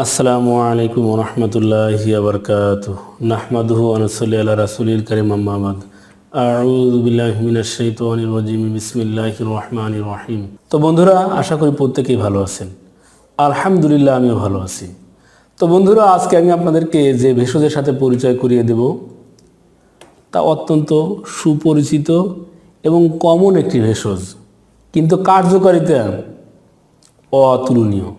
আসসালামু আলাইকুম রহমতুল্লাহি আবরকাত নাহমাদুহু আনসলি আল্লাহ রাসুলিল করিম আম্মাবাদ আউযু বিল্লাহি মিনাশ শাইতানির রাজিম, বিসমিল্লাহির রহমানির রহিম। তো বন্ধুরা, আশা করি প্রত্যেকেই ভালো আছেন। আলহামদুলিল্লাহ, আমিও ভালো আছি। তো বন্ধুরা, আজকে আমি আপনাদেরকে যে ভেষজের সাথে পরিচয় করিয়ে দেব, তা অত্যন্ত সুপরিচিত এবং কমন একটি ভেষজ, কিন্তু কার্যকারিতা অতুলনীয়।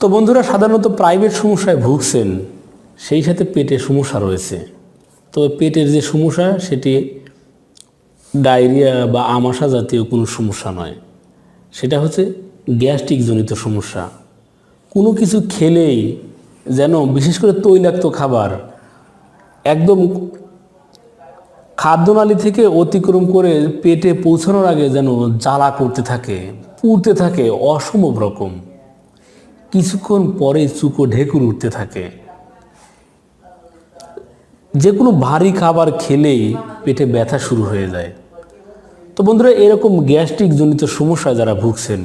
তো বন্ধুরা, সাধারণত প্রাইভেট সমস্যায় ভুগছেন, সেই সাথে পেটের সমস্যা রয়েছে। তো পেটের যে সমস্যা, সেটি ডায়রিয়া বা আমাশা জাতীয় কোনো সমস্যা নয়। সেটা হচ্ছে গ্যাস্ট্রিক জনিত সমস্যা। কোনো কিছু খেলেই যেন বিশেষ করে তৈলাক্ত খাবার, একদম খাদ্যনালী থেকে অতিক্রম করে পেটে পৌঁছানোর আগে যেন জ্বালা করতে থাকে, পুড়তে থাকে, অসম্ভব রকম। কিছুক্ষণ পরে চুকো ঢেকুর উঠতে থাকে। যে কোনো ভারী খাবার খেলেই পেটে ব্যথা শুরু হয়ে যায়। তো বন্ধুরা, এরকম গ্যাস্ট্রিক জনিত সমস্যা যারা ভুগছেন,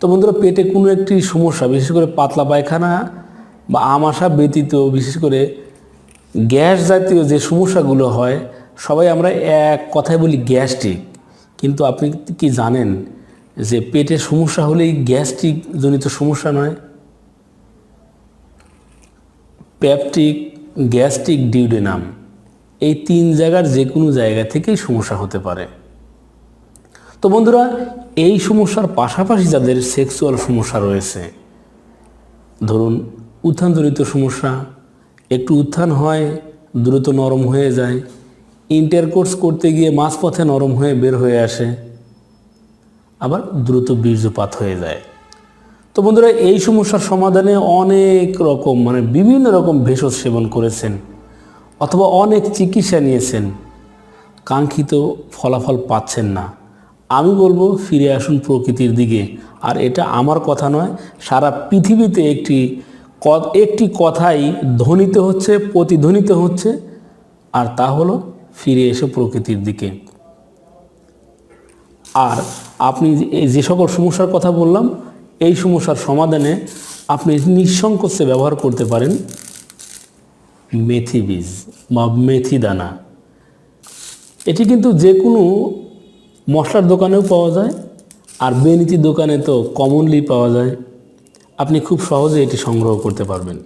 তো বন্ধুরা, পেটে কোনো একটি সমস্যা, বিশেষ করে পাতলা পায়খানা বা আমাশা ব্যতীত, বিশেষ করে গ্যাস জাতীয় যে সমস্যাগুলো হয়, সবাই আমরা এক কথায় বলি গ্যাস্ট্রিক। কিন্তু আপনি কি জানেন যে পেটের সমস্যা হলেই গ্যাস্ট্রিক জনিত সমস্যা নয় প্যাপটিক, গ্যাস্ট্রিক ডিউডেনাম এই তিন জায়গার যে কোনো জায়গা থেকেই সমস্যা হতে পারে। তো বন্ধুরা, এই সমস্যার পাশাপাশি যাদের সেক্সুয়াল সমস্যা রয়েছে, ধরুন উত্থানজনিত সমস্যা, একটু উত্থান হয়, দ্রুত নরম হয়ে যায়, ইন্টারকোর্স করতে গিয়ে মাঝপথে নরম হয়ে বের হয়ে আসে, আবার দ্রুত বীর্যপাত হয়ে যায়। তো বন্ধুরা, এই সমস্যার সমাধানে অনেক রকম মানে বিভিন্ন রকম ভেষজ সেবন করেছেন অথবা অনেক চিকিৎসা নিয়েছেন, কাঙ্ক্ষিত ফলাফল পাচ্ছেন না। আমি বলব, ফিরে আসুন প্রকৃতির দিকে। আর এটা আমার কথা নয়, সারা পৃথিবীতে একটি একটি কথাই ধ্বনিত হচ্ছে, প্রতিধ্বনিত হচ্ছে, আর তা হলো, ফিরে এসে প্রকৃতির দিকে। আর আপনি যে সকল সমস্যার কথা বললাম এই সমস্যার সমাধানে আপনি নিঃসংকোচে ব্যবহার করতে পারেন মেথি বীজ বা মেথি দানা। এটি কিন্তু যে কোনো মশলার দোকানেও পাওয়া যায় আর বেনিতির দোকানে তো কমনলি পাওয়া যায়। আপনি খুব সহজে এটি সংগ্রহ করতে পারবেন।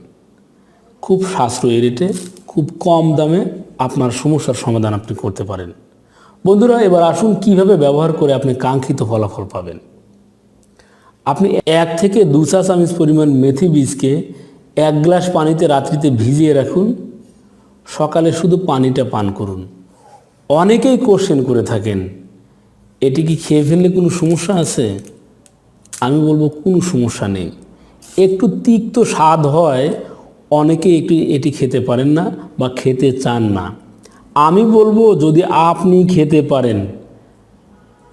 খুব সাশ্রয়ী রেটে, খুব কম দামে আপনার সমস্যার সমাধান আপনি করতে পারেন। বন্ধুরা, এবার আসুন কীভাবে ব্যবহার করে আপনি কাঙ্ক্ষিত ফলাফল পাবেন। আপনি এক থেকে দু চা চামচ পরিমাণ মেথি বীজকে এক গ্লাস পানিতে রাত্রিতে ভিজিয়ে রাখুন। সকালে শুধু পানিটা পান করুন। অনেকেই কোশ্চেন করে থাকেন, এটি কি খেয়ে ফেললে কোনো সমস্যা আছে? আমি বলব, কোনো সমস্যা নেই। একটু তিক্ত স্বাদ হয়, অনেকে একটু, এটি খেতে পারেন না বা খেতে চান না। আমি বলব, যদি আপনি খেতে পারেন,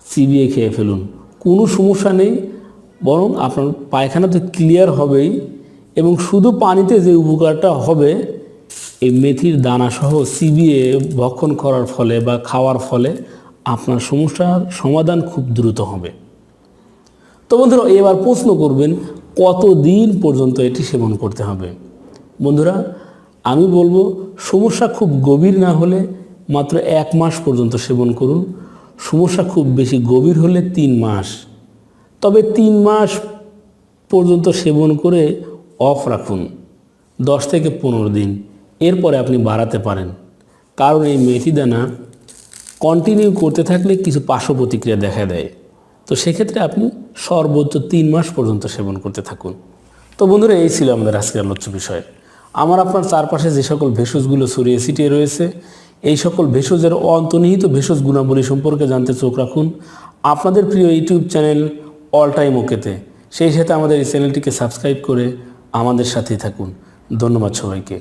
চিবিয়ে খেয়ে ফেলুন। কোনো সমস্যা নেই। বরং আপনার পায়খানা তো ক্লিয়ার হবেই এবং শুধু পানিতে যে উপকারটা হবে, এই মেথির দানাসহ চিবিয়ে ভক্ষণ করার ফলে বা খাওয়ার ফলে আপনার সমস্যার সমাধান খুব দ্রুত হবে। তো বন্ধুরা, এবার প্রশ্ন করবেন, কতদিন পর্যন্ত এটি সেবন করতে হবে? বন্ধুরা, আমি বলব, সমস্যা খুব গভীর না হলে মাত্র এক মাস পর্যন্ত সেবন করুন। সমস্যা খুব বেশি গভীর হলে তিন মাস। তবে তিন মাস পর্যন্ত সেবন করে অফ রাখুন। দশ থেকে পনেরো দিন। এরপরে আপনি বাড়াতে পারেন। কারণ এই মেথি দানা কন্টিনিউ করতে থাকলে কিছু পার্শ্ব প্রতিক্রিয়া দেখা দেয়। তো সেক্ষেত্রে আপনি সর্বোচ্চ তিন মাস পর্যন্ত সেবন করতে থাকুন। তো বন্ধুরা, এই ছিল আমাদের আজকের আলোচ্য বিষয়। আমার আপনার চারপাশে যে সকল ভেষজগুলো ছড়িয়ে ছিটিয়ে রয়েছে, এই সকল ভেষজের অন্তর্নিহিত ভেষজ গুণাবলী সম্পর্কে জানতে চোখ রাখুন। আপনাদের প্রিয় ইউটিউব চ্যানেল অল টাইম ওকেতে সেই সাথে আমাদের এই চ্যানেলটিকে সাবস্ক্রাইব করে আমাদের সাথেই থাকুন। ধন্যবাদ সবাইকে।